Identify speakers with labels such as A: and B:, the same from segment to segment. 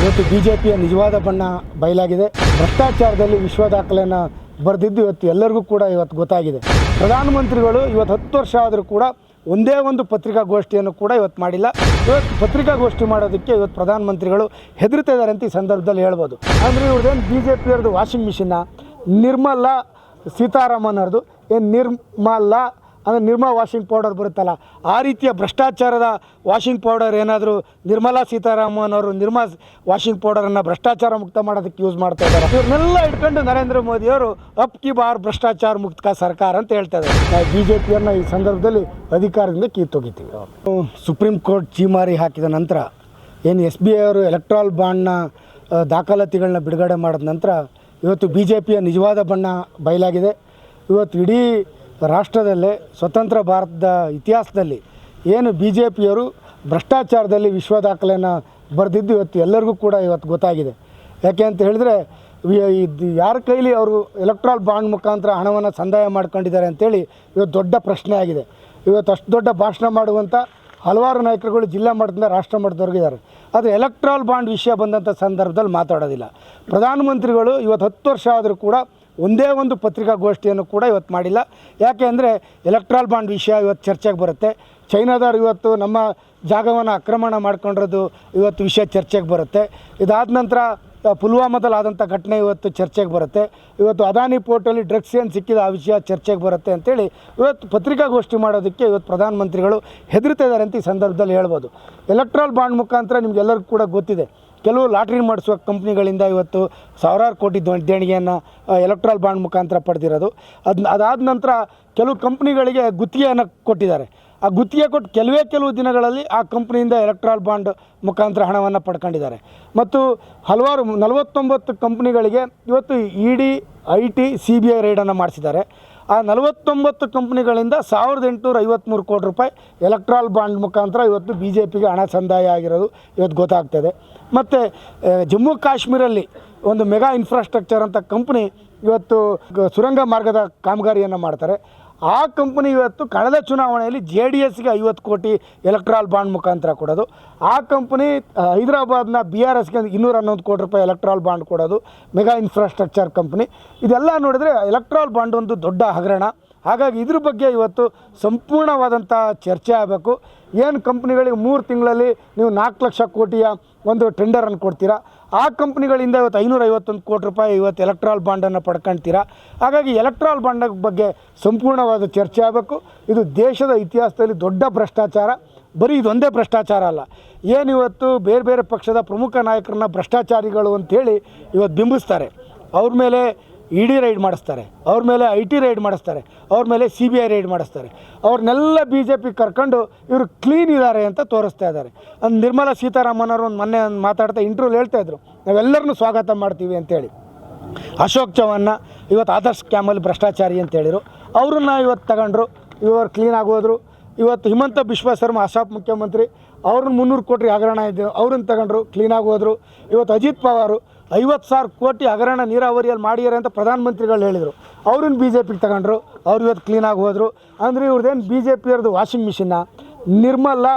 A: ಇವತ್ತು B J ಪಿಯ ನಿಜವಾದ ಬಣ್ಣ ಬಯಲಾಗಿದೆ. ಭ್ರಷ್ಟಾಚಾರದಲ್ಲಿ ವಿಶ್ವ ದಾಖಲೆಯನ್ನು ಬರೆದಿದ್ದು ಇವತ್ತು ಎಲ್ಲರಿಗೂ ಕೂಡ ಇವತ್ತು ಗೊತ್ತಾಗಿದೆ. ಪ್ರಧಾನಮಂತ್ರಿಗಳು ಇವತ್ತು ಹತ್ತು ವರ್ಷ ಆದರೂ ಕೂಡ ಒಂದೇ ಒಂದು ಪತ್ರಿಕಾಗೋಷ್ಠಿಯನ್ನು ಕೂಡ ಇವತ್ತು ಮಾಡಿಲ್ಲ. ಇವತ್ತು ಪತ್ರಿಕಾಗೋಷ್ಠಿ ಮಾಡೋದಕ್ಕೆ ಇವತ್ತು ಪ್ರಧಾನಮಂತ್ರಿಗಳು ಹೆದರ್ತಾ ಇದ್ದಾರೆ ಅಂತ ಈ ಸಂದರ್ಭದಲ್ಲಿ ಹೇಳ್ಬೋದು. ಅಂದರೆ ಇವ್ರದ್ದೇನು ಬಿ ಜೆ ಪಿಯವ್ರದ್ದು ವಾಷಿಂಗ್ ಮಿಷಿನ್ನ? ನಿರ್ಮಲಾ ಸೀತಾರಾಮನ್ ಅವ್ರದ್ದು. ಏನು ನಿರ್ಮಲಾ ಅಂದರೆ ನಿರ್ಮಾ ವಾಷಿಂಗ್ ಪೌಡರ್ ಬರುತ್ತಲ್ಲ ಆ ರೀತಿಯ ಭ್ರಷ್ಟಾಚಾರದ ವಾಷಿಂಗ್ ಪೌಡರ್ ಏನಾದರೂ ನಿರ್ಮಲಾ ಸೀತಾರಾಮನ್ ಅವರು ನಿರ್ಮಾ ವಾಷಿಂಗ್ ಪೌಡರನ್ನು ಭ್ರಷ್ಟಾಚಾರ ಮುಕ್ತ ಮಾಡೋದಕ್ಕೆ ಯೂಸ್ ಮಾಡ್ತಾ ಇದ್ದಾರೆ. ಇವ್ರನ್ನೆಲ್ಲ ಇಟ್ಕೊಂಡು ನರೇಂದ್ರ ಮೋದಿಯವರು ಅಪ್ ಕಿ ಬಾರ್ ಭ್ರಷ್ಟಾಚಾರ ಮುಕ್ತ ಸರ್ಕಾರ ಅಂತ ಹೇಳ್ತಾ ಇದ್ದಾರೆ. ನಾವು ಬಿ ಜೆ ಪಿಯನ್ನು ಈ ಸಂದರ್ಭದಲ್ಲಿ ಅಧಿಕಾರದಿಂದ ಕಿತ್ತೊಗಿತೀವಿ ಸುಪ್ರೀಂ ಕೋರ್ಟ್ ಚೀಮಾರಿ ಹಾಕಿದ ನಂತರ ಏನು ಎಸ್ ಬಿ ಐ ಅವರು ಎಲೆಕ್ಟ್ರಾಲ್ ಬಾಂಡ್ನ ದಾಖಲಾತಿಗಳನ್ನ ಬಿಡುಗಡೆ ಮಾಡಿದ ನಂತರ ಇವತ್ತು ಬಿ ಜೆ ಪಿಯ ನಿಜವಾದ ಬಣ್ಣ ಬಯಲಾಗಿದೆ. ಇವತ್ತು ಇಡೀ ರಾಷ್ಟ್ರದಲ್ಲೇ ಸ್ವತಂತ್ರ ಭಾರತದ ಇತಿಹಾಸದಲ್ಲಿ ಏನು ಬಿ ಜೆ ಪಿಯವರು ಭ್ರಷ್ಟಾಚಾರದಲ್ಲಿ ವಿಶ್ವ ದಾಖಲೆಯನ್ನು ಬರೆದಿದ್ದು ಇವತ್ತು ಎಲ್ಲರಿಗೂ ಕೂಡ ಇವತ್ತು ಗೊತ್ತಾಗಿದೆ. ಯಾಕೆ ಅಂತ ಹೇಳಿದ್ರೆ ಯಾರ ಕೈಲಿ ಅವರು ಎಲೆಕ್ಟ್ರಾಲ್ ಬಾಂಡ್ ಮುಖಾಂತರ ಹಣವನ್ನು ಸಂದಾಯ ಮಾಡ್ಕೊಂಡಿದ್ದಾರೆ ಅಂತೇಳಿ ಇವತ್ತು ದೊಡ್ಡ ಪ್ರಶ್ನೆ ಆಗಿದೆ. ಇವತ್ತು ಅಷ್ಟು ದೊಡ್ಡ ಭಾಷಣ ಮಾಡುವಂಥ ಹಲವಾರು ನಾಯಕರುಗಳು ಜಿಲ್ಲಾ ಮಟ್ಟದಿಂದ ರಾಷ್ಟ್ರ ಮಟ್ಟದವರೆಗೂ ಇದ್ದಾರೆ. ಆದರೆ ಎಲೆಕ್ಟ್ರಾಲ್ ಬಾಂಡ್ ವಿಷಯ ಬಂದಂಥ ಸಂದರ್ಭದಲ್ಲಿ ಮಾತಾಡೋದಿಲ್ಲ. ಪ್ರಧಾನಮಂತ್ರಿಗಳು ಇವತ್ತು ಹತ್ತು ವರ್ಷ ಆದರೂ ಕೂಡ ಒಂದೇ ಒಂದು ಪತ್ರಿಕಾಗೋಷ್ಠಿಯನ್ನು ಕೂಡ ಇವತ್ತು ಮಾಡಿಲ್ಲ. ಯಾಕೆ ಅಂದರೆ ಎಲೆಕ್ಟ್ರಾಲ್ ಬಾಂಡ್ ವಿಷಯ ಇವತ್ತು ಚರ್ಚೆಗೆ ಬರುತ್ತೆ. ಚೈನಾದವ್ರು ಇವತ್ತು ನಮ್ಮ ಜಾಗವನ್ನು ಆಕ್ರಮಣ ಮಾಡ್ಕೊಂಡಿರೋದು ಇವತ್ತು ವಿಷಯ ಚರ್ಚೆಗೆ ಬರುತ್ತೆ. ಇದಾದ ನಂತರ ಪುಲ್ವಾಮಾದಲ್ಲಿ ಆದಂಥ ಘಟನೆ ಇವತ್ತು ಚರ್ಚೆಗೆ ಬರುತ್ತೆ. ಇವತ್ತು ಅದಾನಿ ಪೋರ್ಟಲ್ಲಿ ಡ್ರಗ್ಸ್ ಏನು ಸಿಕ್ಕಿದ ಆ ವಿಷಯ ಚರ್ಚೆಗೆ ಬರುತ್ತೆ ಅಂತೇಳಿ ಇವತ್ತು ಪತ್ರಿಕಾಗೋಷ್ಠಿ ಮಾಡೋದಕ್ಕೆ ಇವತ್ತು ಪ್ರಧಾನಮಂತ್ರಿಗಳು ಹೆದರ್ತಾ ಇದ್ದಾರೆ ಅಂತ ಈ ಸಂದರ್ಭದಲ್ಲಿ ಹೇಳ್ಬೋದು. ಎಲೆಕ್ಟ್ರಾಲ್ ಬಾಂಡ್ ಮುಖಾಂತರ ನಿಮಗೆಲ್ಲರಿಗೂ ಕೂಡ ಗೊತ್ತಿದೆ. ಕೆಲವು ಲಾಟ್ರಿ ಮಾಡಿಸುವ ಕಂಪ್ನಿಗಳಿಂದ ಇವತ್ತು ಸಾವಿರಾರು ಕೋಟಿ ದೇಣಿಗೆಯನ್ನು ಎಲೆಕ್ಟ್ರಾಲ್ ಬಾಂಡ್ ಮುಖಾಂತರ ಪಡೆದಿರೋದು. ಅದು ಅದಾದ ನಂತರ ಕೆಲವು ಕಂಪ್ನಿಗಳಿಗೆ ಗುತ್ತಿಗೆಯನ್ನು ಕೊಟ್ಟಿದ್ದಾರೆ. ಆ ಗುತ್ತಿಗೆ ಕೊಟ್ಟು ಕೆಲವೇ ಕೆಲವು ದಿನಗಳಲ್ಲಿ ಆ ಕಂಪ್ನಿಯಿಂದ ಎಲೆಕ್ಟ್ರಾಲ್ ಬಾಂಡ್ ಮುಖಾಂತರ ಹಣವನ್ನು ಪಡ್ಕೊಂಡಿದ್ದಾರೆ. ಮತ್ತು ಹಲವಾರು, ನಲವತ್ತೊಂಬತ್ತು ಕಂಪ್ನಿಗಳಿಗೆ ಇವತ್ತು E D, I T, C B I ರೈಡನ್ನು ಮಾಡಿಸಿದ್ದಾರೆ. ಆ ನಲವತ್ತೊಂಬತ್ತು ಕಂಪ್ನಿಗಳಿಂದ ಸಾವಿರದ ಎಂಟುನೂರ ಐವತ್ತ್ಮೂರು ಕೋಟಿ ರೂಪಾಯಿ ಎಲೆಕ್ಟ್ರಾಲ್ ಬಾಂಡ್ ಮುಖಾಂತರ ಇವತ್ತು ಬಿ ಜೆ ಪಿಗೆ ಹಣ ಸಂದಾಯ ಆಗಿರೋದು ಇವತ್ತು ಗೊತ್ತಾಗ್ತದೆ. ಮತ್ತು ಜಮ್ಮು ಕಾಶ್ಮೀರಲ್ಲಿ ಒಂದು ಮೆಗಾ ಇನ್ಫ್ರಾಸ್ಟ್ರಕ್ಚರ್ ಅಂತ ಕಂಪ್ನಿ ಇವತ್ತು ಸುರಂಗ ಮಾರ್ಗದ ಕಾಮಗಾರಿಯನ್ನು ಮಾಡ್ತಾರೆ. ಆ ಕಂಪನಿ ಇವತ್ತು ಕಳೆದ ಚುನಾವಣೆಯಲ್ಲಿ ಜೆ ಡಿ ಎಸ್ಗೆ ಐವತ್ತು ಕೋಟಿ ಎಲೆಕ್ಟ್ರಾಲ್ ಬಾಂಡ್ ಮುಖಾಂತರ ಕೊಡೋದು. ಆ ಕಂಪನಿ ಹೈದರಾಬಾದ್ನ ಬಿ ಆರ್ ಎಸ್ಗೆ ಇನ್ನೂರ ಹನ್ನೊಂದು ಕೋಟಿ ರೂಪಾಯಿ ಎಲೆಕ್ಟ್ರಾಲ್ ಬಾಂಡ್ ಕೊಡೋದು ಮೆಗಾ ಇನ್ಫ್ರಾಸ್ಟ್ರಕ್ಚರ್ ಕಂಪ್ನಿ ಇದೆಲ್ಲ ನೋಡಿದರೆ ಎಲೆಕ್ಟ್ರಾಲ್ ಬಾಂಡ್ ಒಂದು ದೊಡ್ಡ ಹಗರಣ. ಹಾಗಾಗಿ ಇದ್ರ ಬಗ್ಗೆ ಇವತ್ತು ಸಂಪೂರ್ಣವಾದಂಥ ಚರ್ಚೆ ಆಗಬೇಕು. ಏನು ಕಂಪ್ನಿಗಳಿಗೆ ಮೂರು ತಿಂಗಳಲ್ಲಿ ನೀವು ನಾಲ್ಕು ಲಕ್ಷ ಕೋಟಿಯ ಒಂದು ಟೆಂಡರನ್ನು ಕೊಡ್ತೀರಾ? ಆ ಕಂಪ್ನಿಗಳಿಂದ ಇವತ್ತು ಐನೂರ ಐವತ್ತೊಂದು ಕೋಟಿ ರೂಪಾಯಿ ಇವತ್ತು ಎಲೆಕ್ಟ್ರಾಲ್ ಬಾಂಡನ್ನು ಪಡ್ಕೊಳ್ತೀರಾ ಹಾಗಾಗಿ ಎಲೆಕ್ಟ್ರಾಲ್ ಬಾಂಡ್ ಬಗ್ಗೆ ಸಂಪೂರ್ಣವಾದ ಚರ್ಚೆ ಆಗಬೇಕು. ಇದು ದೇಶದ ಇತಿಹಾಸದಲ್ಲಿ ದೊಡ್ಡ ಭ್ರಷ್ಟಾಚಾರ. ಬರೀ ಇದೊಂದೇ ಭ್ರಷ್ಟಾಚಾರ ಅಲ್ಲ. ಏನು ಇವತ್ತು ಬೇರೆ ಬೇರೆ ಪಕ್ಷದ ಪ್ರಮುಖ ನಾಯಕರನ್ನ ಭ್ರಷ್ಟಾಚಾರಿಗಳು ಅಂತೇಳಿ ಇವತ್ತು ಬಿಂಬಿಸ್ತಾರೆ. ಅವ್ರ ಮೇಲೆ ಇ ಡಿ ರೈಡ್ ಮಾಡಿಸ್ತಾರೆ. ಅವ್ರ ಮೇಲೆ ಐ ಟಿ ರೈಡ್ ಮಾಡಿಸ್ತಾರೆ. ಅವ್ರ ಮೇಲೆ ಸಿ ಬಿ ಐ ರೈಡ್ ಮಾಡಿಸ್ತಾರೆ. ಅವ್ರನ್ನೆಲ್ಲ ಬಿ ಜೆ ಪಿ ಕರ್ಕೊಂಡು ಇವರು ಕ್ಲೀನ್ ಇದ್ದಾರೆ ಅಂತ ತೋರಿಸ್ತಾ ಇದ್ದಾರೆ. ಒಂದು ನಿರ್ಮಲಾ ಸೀತಾರಾಮನ್ ಅವರು ಒಂದು ಮೊನ್ನೆ ಒಂದು ಮಾತಾಡ್ತಾ ಇಂಟರ್ವ್ಯೂಲ್ ಹೇಳ್ತಾ ಇದ್ರು. ನಾವೆಲ್ಲರನ್ನೂ ಸ್ವಾಗತ ಮಾಡ್ತೀವಿ ಅಂತೇಳಿ ಅಶೋಕ್ ಚವಾನ್ನ ಇವತ್ತು ಆದರ್ಶ್ ಕ್ಯಾಮಲ್ಲಿ ಭ್ರಷ್ಟಾಚಾರಿ ಅಂತ ಹೇಳಿದರು. ಅವ್ರನ್ನ ಇವತ್ತು ತಗೊಂಡ್ರು. ಇವರು ಕ್ಲೀನ್ ಆಗೋದ್ರು. ಇವತ್ತು ಹಿಮಂತ ಬಿಶ್ವ ಶರ್ಮಾ ಅಸಾಪ್ ಮುಖ್ಯಮಂತ್ರಿ. ಅವ್ರನ್ನ ಮುನ್ನೂರು ಕೋಟಿ ಹಗರಣ ಇದೆ ಅವ್ರನ್ನ ತಗೊಂಡ್ರು. ಕ್ಲೀನಾಗಿ ಹೋದರು ಇವತ್ತು ಅಜಿತ್ ಪವಾರು ಐವತ್ತು ಸಾವಿರ ಕೋಟಿ ಹಗರಣ ನೀರಾವರಿಯಲ್ಲಿ ಮಾಡಿದ್ದಾರೆ ಅಂತ ಪ್ರಧಾನಮಂತ್ರಿಗಳು ಹೇಳಿದರು. ಅವ್ರನ್ನ ಬಿ ಜೆ ಪಿಗೆ ತಗೊಂಡ್ರು, ಅವ್ರು ಇವತ್ತು ಕ್ಲೀನಾಗಿ ಹೋದರು. ಅಂದರೆ ಇವ್ರದ್ದೇನು ಬಿ ಜೆ ಪಿಯವ್ರದ್ದು ವಾಷಿಂಗ್ ಮಿಷಿನ್ನ ನಿರ್ಮಲಾ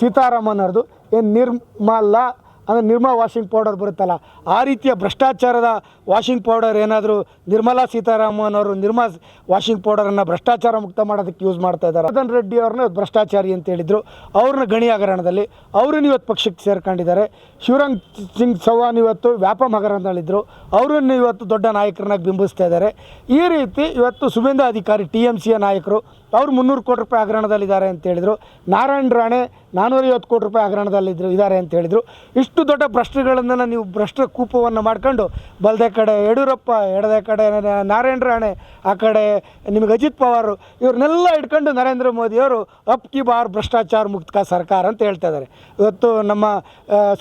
A: ಸೀತಾರಾಮನ್ ಅವ್ರದ್ದು. ಏನು ನಿರ್ಮಲಾ ಅಂದರೆ ನಿರ್ಮಾ ವಾಷಿಂಗ್ ಪೌಡರ್ ಬರುತ್ತಲ್ಲ, ಆ ರೀತಿಯ ಭ್ರಷ್ಟಾಚಾರದ ವಾಷಿಂಗ್ ಪೌಡರ್ ಏನಾದರೂ ನಿರ್ಮಲಾ ಸೀತಾರಾಮನ್ ಅವರು ನಿರ್ಮಾ ವಾಷಿಂಗ್ ಪೌಡರನ್ನು ಭ್ರಷ್ಟಾಚಾರ ಮುಕ್ತ ಮಾಡೋದಕ್ಕೆ ಯೂಸ್ ಮಾಡ್ತಾ ಇದ್ದಾರೆ. ಮದನ್ ರೆಡ್ಡಿ ಅವ್ರನ್ನ ಭ್ರಷ್ಟಾಚಾರಿ ಅಂತ ಹೇಳಿದರು. ಅವ್ರನ್ನ ಗಣಿ ಹಗರಣದಲ್ಲಿ ಅವ್ರನ್ನ ಇವತ್ತು ಪಕ್ಷಕ್ಕೆ ಸೇರ್ಕೊಂಡಿದ್ದಾರೆ. ಶಿವರಂಗ್ ಸಿಂಗ್ ಚೌಹಾನ್ ಇವತ್ತು ವ್ಯಾಪಮ್ ಹಗರಣದಲ್ಲಿದ್ದರು ಅವರನ್ನು ಇವತ್ತು ದೊಡ್ಡ ನಾಯಕರನ್ನಾಗಿ ಬಿಂಬಿಸ್ತಾ ಇದ್ದಾರೆ. ಈ ರೀತಿ ಇವತ್ತು ಸುಬೇಂದ್ರ ಅಧಿಕಾರಿ, ಟಿ ಎಂ ಸಿಯ ನಾಯಕರು, ಅವರು ಮುನ್ನೂರು ಕೋಟಿ ರೂಪಾಯಿ ಹಗರಣದಲ್ಲಿದ್ದಾರೆ ಅಂತ ಹೇಳಿದರು. ನಾರಾಯಣ ರಾಣೆ ನಾನ್ನೂರೈವತ್ತು ಕೋಟಿ ರೂಪಾಯಿ ಹಗರಣದಲ್ಲಿದ್ದರು ಇದ್ದಾರೆ ಅಂತ ಹೇಳಿದರು. ಇಷ್ಟು ದೊಡ್ಡ ಭ್ರಷ್ಟಗಳನ್ನು ನೀವು ಭ್ರಷ್ಟ ಕೂಪವನ್ನು ಮಾಡ್ಕೊಂಡು, ಬಲದೆ ಕಡೆ ಯಡಿಯೂರಪ್ಪ, ಎಡದೆ ಕಡೆ ನಾರಾಯಣ ರಾಣೆ, ಆ ಕಡೆ ನಿಮಗೆ ಅಜಿತ್ ಪವಾರ್, ಇವ್ರನ್ನೆಲ್ಲ ಇಟ್ಕೊಂಡು ನರೇಂದ್ರ ಮೋದಿಯವರು ಅಪ್ ಕಿ ಬಾರ್ ಭ್ರಷ್ಟಾಚಾರ ಮುಕ್ತ ಸರ್ಕಾರ ಅಂತ ಹೇಳ್ತಾ ಇದ್ದಾರೆ ಇವತ್ತು ನಮ್ಮ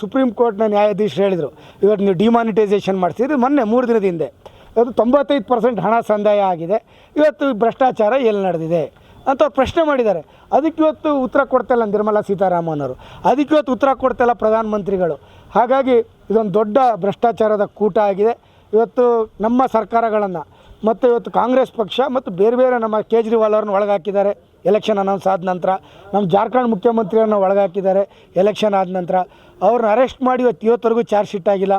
A: ಸುಪ್ರೀಂ ಕೋರ್ಟ್ನ ನ್ಯಾಯಾಧೀಶರು ಹೇಳಿದರು, ಇವತ್ತು ನೀವು ಡಿಮಾನಿಟೈಸೇಷನ್ ಮಾಡಿಸಿದ್ರು ಮೊನ್ನೆ ಮೂರು ದಿನದ ಹಿಂದೆ, ಇವತ್ತು ತೊಂಬತ್ತೈದು ಪರ್ಸೆಂಟ್ ಹಣ ಸಂದಾಯ ಆಗಿದೆ, ಇವತ್ತು ಭ್ರಷ್ಟಾಚಾರ ಎಲ್ಲಿ ನಡೆದಿದೆ? ಅಂತ ಅವ್ರು ಪ್ರಶ್ನೆ ಮಾಡಿದ್ದಾರೆ. ಅದಕ್ಕೆ ಇವತ್ತು ಉತ್ತರ ಕೊಡ್ತಾಯಿಲ್ಲ ನಿರ್ಮಲಾ ಸೀತಾರಾಮನ್ ಅವರು ಅದಕ್ಕೆ ಇವತ್ತು ಉತ್ತರ ಕೊಡ್ತಾಯಿಲ್ಲ ಪ್ರಧಾನಮಂತ್ರಿಗಳು. ಹಾಗಾಗಿ ಇದೊಂದು ದೊಡ್ಡ ಭ್ರಷ್ಟಾಚಾರದ ಕೂಟ ಆಗಿದೆ. ಇವತ್ತು ನಮ್ಮ ಸರ್ಕಾರಗಳನ್ನು ಮತ್ತು ಇವತ್ತು ಕಾಂಗ್ರೆಸ್ ಪಕ್ಷ ಮತ್ತು ಬೇರೆ ಬೇರೆ ನಮ್ಮ ಕೇಜ್ರಿವಾಲ್ ಅವ್ರನ್ನ ಒಳಗಾಕಿದ್ದಾರೆ. ಎಲೆಕ್ಷನ್ ಅನೌನ್ಸ್ ಆದ ನಂತರ, ನಮ್ಮ ಜಾರ್ಖಂಡ್ ಮುಖ್ಯಮಂತ್ರಿಯನ್ನು ಒಳಗಾಕಿದ್ದಾರೆ. ಎಲೆಕ್ಷನ್ ಆದ ನಂತರ, ಅವ್ರನ್ನ ಅರೆಸ್ಟ್ ಮಾಡಿ ಇವತ್ತು, ಇವತ್ತವರೆಗೂ ಚಾರ್ಜ್ ಶೀಟ್ ಆಗಿಲ್ಲ.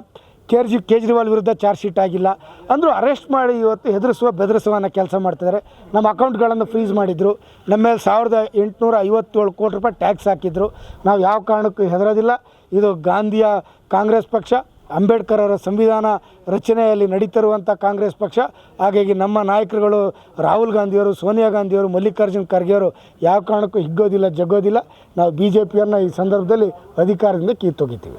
A: ಕೇಜ್ರಿ ಕೇಜ್ರಿವಾಲ್ ವಿರುದ್ಧ ಚಾರ್ಜ್ ಶೀಟ್ ಆಗಿಲ್ಲ. ಅಂದರೂ ಅರೆಸ್ಟ್ ಮಾಡಿ ಇವತ್ತು ಹೆದರಿಸುವ ಬೆದರಿಸುವ ಅನ್ನೋ ಕೆಲಸ ಮಾಡ್ತಿದ್ದಾರೆ ನಮ್ಮ ಅಕೌಂಟ್ಗಳನ್ನು ಫ್ರೀಸ್ ಮಾಡಿದರು. ನಮ್ಮ ಮೇಲೆ ಸಾವಿರದ ಎಂಟುನೂರ ಐವತ್ತೇಳು ಕೋಟಿ ರೂಪಾಯಿ ಟ್ಯಾಕ್ಸ್ ಹಾಕಿದ್ರು. ನಾವು ಯಾವ ಕಾರಣಕ್ಕೂ ಹೆದರೋದಿಲ್ಲ. ಇದು ಗಾಂಧಿಯ ಕಾಂಗ್ರೆಸ್ ಪಕ್ಷ, ಅಂಬೇಡ್ಕರ್ ಅವರ ಸಂವಿಧಾನ ರಚನೆಯಲ್ಲಿ ನಡೀತಿರುವಂಥ ಕಾಂಗ್ರೆಸ್ ಪಕ್ಷ. ಹಾಗಾಗಿ ನಮ್ಮ ನಾಯಕರುಗಳು ರಾಹುಲ್ ಗಾಂಧಿಯವರು, ಸೋನಿಯಾ ಗಾಂಧಿಯವರು, ಮಲ್ಲಿಕಾರ್ಜುನ್ ಖರ್ಗೆಯವರು ಯಾವ ಕಾರಣಕ್ಕೂ ಹಿಗ್ಗೋದಿಲ್ಲ, ಜಗ್ಗೋದಿಲ್ಲ. ನಾವು ಬಿ ಜೆ ಪಿಯನ್ನು ಈ ಸಂದರ್ಭದಲ್ಲಿ ಅಧಿಕಾರದಿಂದ ಕಿತ್ತೊಗಿತೀವಿ